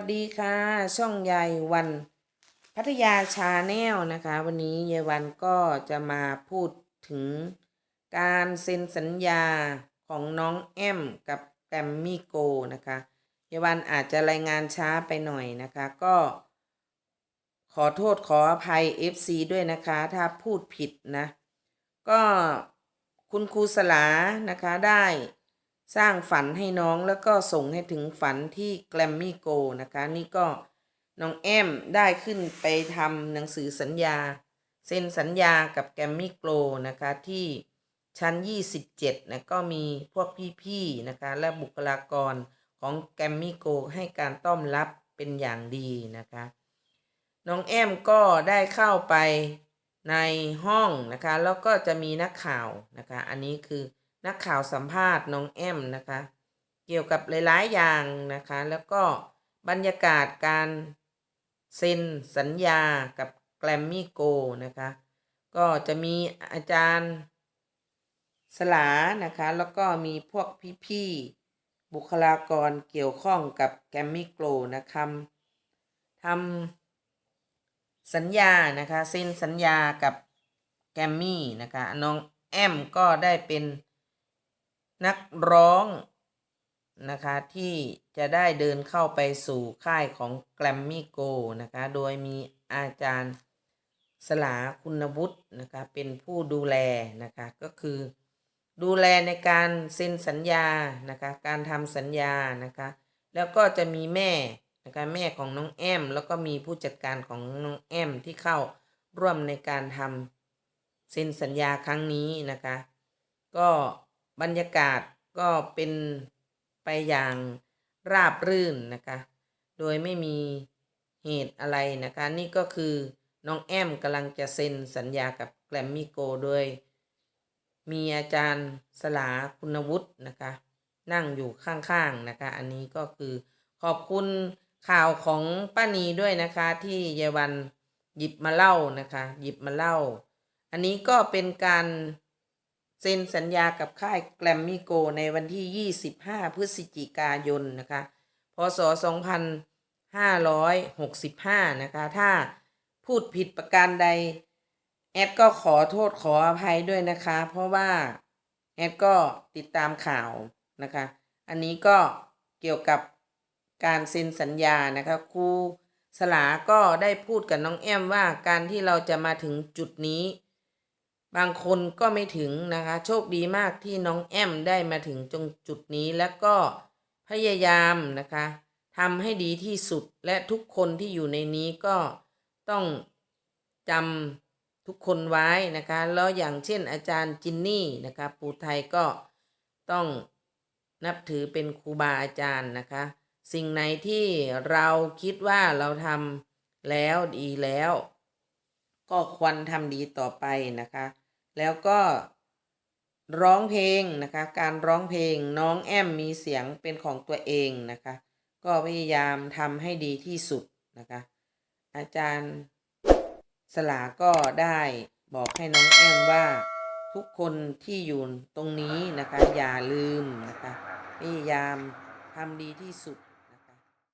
วัสดีค่ะ ช่องยายวันพัทยาชาแนลนะคะ วันนี้ยายวันก็จะมาพูดถึงการเซ็นสัญญาของน้องแอมกับแกรมมี่โกนะคะยายวันอาจจะรายงานช้าไปหน่อยนะคะ ก็ ขอโทษขออภัย FC ด้วยนะคะ ถ้าพูดผิดนะ ก็คุณครูสลานะคะได้ สร้างฝันให้น้องแล้วก็ส่งให้ถึงฝันที่แกรมมี่โกนะคะ นี่ก็น้องแอมได้ขึ้นไปทำหนังสือสัญญา เซ็นสัญญากับแกรมมี่โกนะคะที่ชั้น 27นะก็มีพวกพี่ๆนะคะ และบุคลากรของแกรมมี่โกให้การต้อนรับเป็นอย่างดีนะคะ น้องแอมก็ได้เข้าไปในห้องนะคะ แล้วก็จะมีนักข่าวนะคะ อันนี้คือ นักข่าวสัมภาษณ์น้องแอมนะคะ เกี่ยวกับหลาย ๆ อย่างนะคะ แล้วก็บรรยากาศการเซ็นสัญญากับแกรมมี่โกนะคะ ก็จะมีอาจารย์สลานะคะ แล้วก็มีพวกพี่ๆบุคลากรเกี่ยวข้องกับแกรมมี่โกนะคะทำสัญญานะคะเซ็นสัญญากับแกรมมี่นะคะ น้องแอมก็ได้เป็น นักร้องนะคะที่จะได้เดินเข้าไปสู่ค่ายของแกรมมี่โกนะคะโดยมีอาจารย์สลาคุณวุฒินะคะเป็นผู้ดูแลนะคะก็คือดูแลในการเซ็นสัญญานะคะการทำสัญญานะคะแล้วก็จะมีแม่นะคะแม่ของน้องแอม แล้วก็มีผู้จัดการของน้องแอมที่เข้าร่วมในการทำเซ็นสัญญาครั้งนี้นะคะก็ บรรยากาศก็เป็นไปอย่างราบรื่นนะคะ โดยไม่มีเหตุอะไรนะคะ นี่ก็คือน้องแอมกำลังจะเซ็นสัญญากับแกรมมี่โกโดย มีอาจารย์สลาคุณวุฒินะคะ นั่งอยู่ข้างๆนะคะ อันนี้ก็คือขอบคุณข่าวของป้านีด้วยนะคะ ที่เยาวันหยิบมาเล่านะคะ หยิบมาเล่า อันนี้ก็เป็นการ เซ็นสัญญากับค่ายแกรมมี่โกในวันที่ 25 พฤศจิกายนนะคะพศ 2565 นะคะ ถ้าพูดผิดประการใด แอดก็ขอโทษขออภัยด้วยนะคะ เพราะว่า แอดก็ติดตามข่าวนะคะ อันนี้ก็เกี่ยวกับการเซ็นสัญญานะคะครูสลาก็ได้พูดกับน้องแอมว่าการที่เราจะมาถึงจุดนี้ บางคนก็ไม่ถึงนะคะ โชคดีมากที่น้องแอมได้มาถึงจงจุดนี้แล้วก็พยายามนะคะทำให้ดีที่สุดและทุกคนที่อยู่ในนี้ก็ต้องจำทุกคนไว้นะคะ แล้วอย่างเช่นอาจารย์จินนี่นะคะปูไทยก็ต้องนับถือเป็นครูบาอาจารย์นะคะ สิ่งไหนที่เราคิดว่าเราทำแล้วดีแล้ว ก็ควรทำดีต่อไปนะคะ แล้วก็ร้องเพลงนะคะ การร้องเพลงน้องแอมมีเสียงเป็นของตัวเองนะคะ ก็พยายามทำให้ดีที่สุดนะคะ อาจารย์สลาก็ได้บอกให้น้องแอมว่าทุกคนที่อยู่ตรงนี้นะคะ อย่าลืมนะคะพยายามทำดีที่สุด